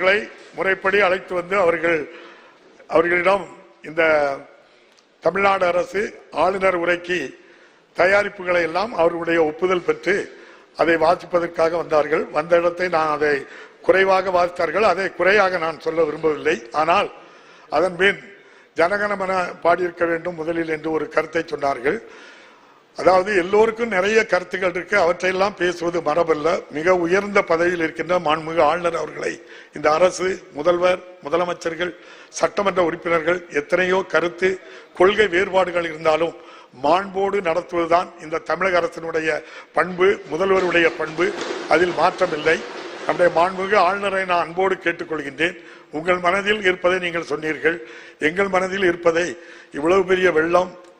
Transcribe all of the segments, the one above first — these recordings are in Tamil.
அவர்களை முறைப்படி அழைத்து வந்து அவர்கள் அவர்களிடம் இந்த தமிழ்நாடு அரசு ஆளுநர் உரைக்கு தயாரிப்புகளை எல்லாம் அவர்களுடைய ஒப்புதல் பெற்று அதை வாசிப்பதற்காக வந்தார்கள். வந்த இடத்தை நான் அதை குறைவாக வாசித்தார்கள். அதை குறையாக நான் சொல்ல விரும்பவில்லை. ஆனால் அதன் பின் ஜனகணமன பாடியிருக்க வேண்டும் முதலில் என்று ஒரு கருத்தை சொன்னார்கள். அதாவது எல்லோருக்கும் நிறைய கருத்துக்கள் இருக்கு. அவற்றையெல்லாம் பேசுவது மரபல்ல. மிக உயர்ந்த பதவியில் இருக்கின்ற மாண்புமிகு ஆளுநர் அவர்களை இந்த அரசு முதல்வர் முதலமைச்சர்கள் சட்டமன்ற உறுப்பினர்கள் எத்தனையோ கருத்து கொள்கை வேறுபாடுகள் இருந்தாலும் மாண்போடு நடத்துவதுதான் இந்த தமிழக அரசினுடைய பண்பு முதல்வருடைய பண்பு. அதில் மாற்றமில்லை நம்முடைய மாண்புமிகு ஆளுநரை நான் அன்போடு கேட்டுக்கொள்கின்றேன். உங்கள் மனதில் இருப்பதை நீங்கள் சொன்னீர்கள். எங்கள் மனதில் இருப்பதை இவ்வளவு பெரிய வெள்ளம்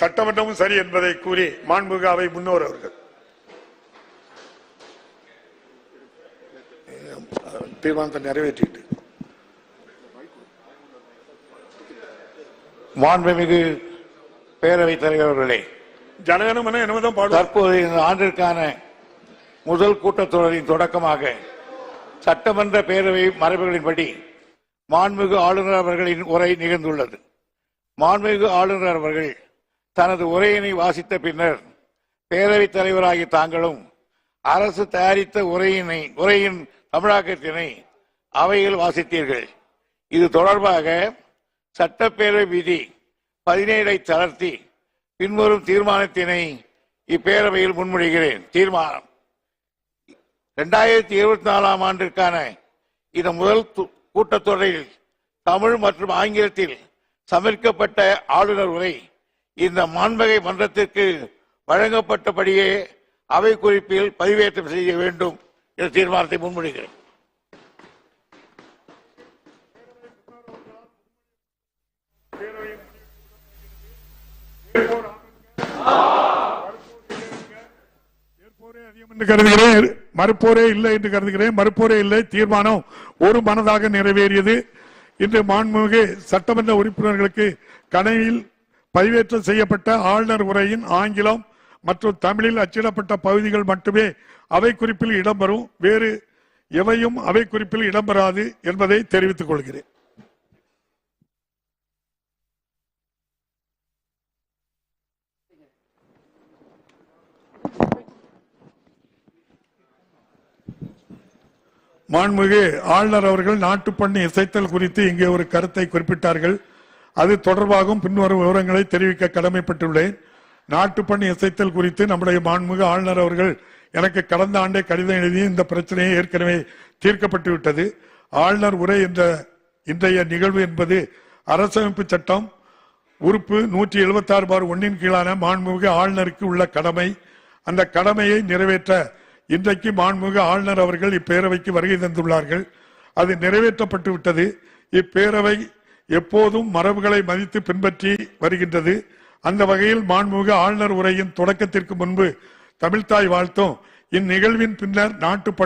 சட்டமன்றமும் சரி என்பதை கூறி மாண்புமிகு அவை முன்னோர் அவர்கள். தீர்மானத்தை நிறைவேற்றிட்டு. மாண்புமிகு பேரவைத் தலைவர் அவர்களே ஜனகணமன பாடுவார். தற்போது இந்த ஆண்டிற்கான முதல் கூட்டத்தொடரின் தொடக்கமாக சட்டமன்ற பேரவை மரபுகளின்படி மாண்புமிகு ஆளுநர் அவர்களின் உரை நிகழ்ந்துள்ளது. மாண்புமிகு ஆளுநர் அவர்கள் தனது உரையினை வாசித்த பின்னர் பேரவைத் தலைவராகிய தாங்களும் அரசு தயாரித்த உரையினை உரையின் தமிழாக்கத்தினை அவையில் வாசித்தீர்கள். இது தொடர்பாக சட்டப்பேரவை விதி பதினேழை தளர்த்தி பின்வரும் தீர்மானத்தினை இப்பேரவையில் முன்மொழிகிறேன். தீர்மானம். இரண்டாயிரத்தி இருபத்தி நாலாம் ஆண்டிற்கான இந்த முதல் து- கூட்டத்தொடரில் தமிழ் மற்றும் ஆங்கிலத்தில் சமர்க்கப்பட்ட ஆளுநர் உரை இந்த மாண்பகை மன்றத்திற்கு வழங்கப்பட்டபடியே அவை குறிப்பில் பதிவேற்றம் செய்ய வேண்டும் என்ற தீர்மானத்தை முன்மொழிகிறேன். அதிகம் என்று கருதுகிறேன். மறுப்போரே இல்லை என்று கருதுகிறேன். மறுப்போரே இல்லை. தீர்மானம் ஒரு மனதாக நிறைவேறியது. இன்று மாண்புமிகு சட்டமன்ற உறுப்பினர்களுக்கு கணையில் பதிவேற்றம் செய்யப்பட்ட ஆளுநர் உரையின் ஆங்கிலம் மற்றும் தமிழில் அச்சிடப்பட்ட பகுதிகள் மட்டுமே அவை குறிப்பில் இடம்பெறும். வேறு எவையும் அவை குறிப்பில் இடம்பெறாது என்பதை தெரிவித்துக் கொள்கிறேன். மாண்புமிகு ஆளுநர் அவர்கள் நாட்டுப்பண்ணு இசைத்தல் குறித்து இங்கே ஒரு கருத்தை குறிப்பிட்டார்கள். அது தொடர்பாகவும் பின்வரும் விவரங்களை தெரிவிக்க கடமைப்பட்டுள்ளேன். நாட்டுப்பண் இசைத்தல் குறித்து நம்முடைய மாண்புமிகு ஆளுநர் அவர்கள் எனக்கு கடந்த ஆண்டே கடிதம் எழுதி இந்த பிரச்சனையை ஏற்கனவே தீர்க்கப்பட்டு விட்டது ஆளுநர் உரை என்ற இன்றைய நிகழ்வு என்பது அரசமைப்பு சட்டம் உறுப்பு நூற்றி எழுபத்தி ஆறு பார் ஒன்னின் கீழான மாண்புமிகு ஆளுநருக்கு உள்ள கடமை. அந்த கடமையை நிறைவேற்ற இன்றைக்கு மாண்புமிகு ஆளுநர் அவர்கள் இப்பேரவைக்கு வருகை தந்துள்ளார்கள். அது நிறைவேற்றப்பட்டு விட்டது இப்பேரவை எப்போதும் மரபுகளை மதித்து பின்பற்றி வருகின்றது. அந்த வகையில் மாண்புமிகு ஆளுநர் உரையின் தொடக்கத்திற்கு முன்பு தமிழ்தாய் வாழ்த்தும். இந்நிகழ்வின் பின்னர் நாட்டு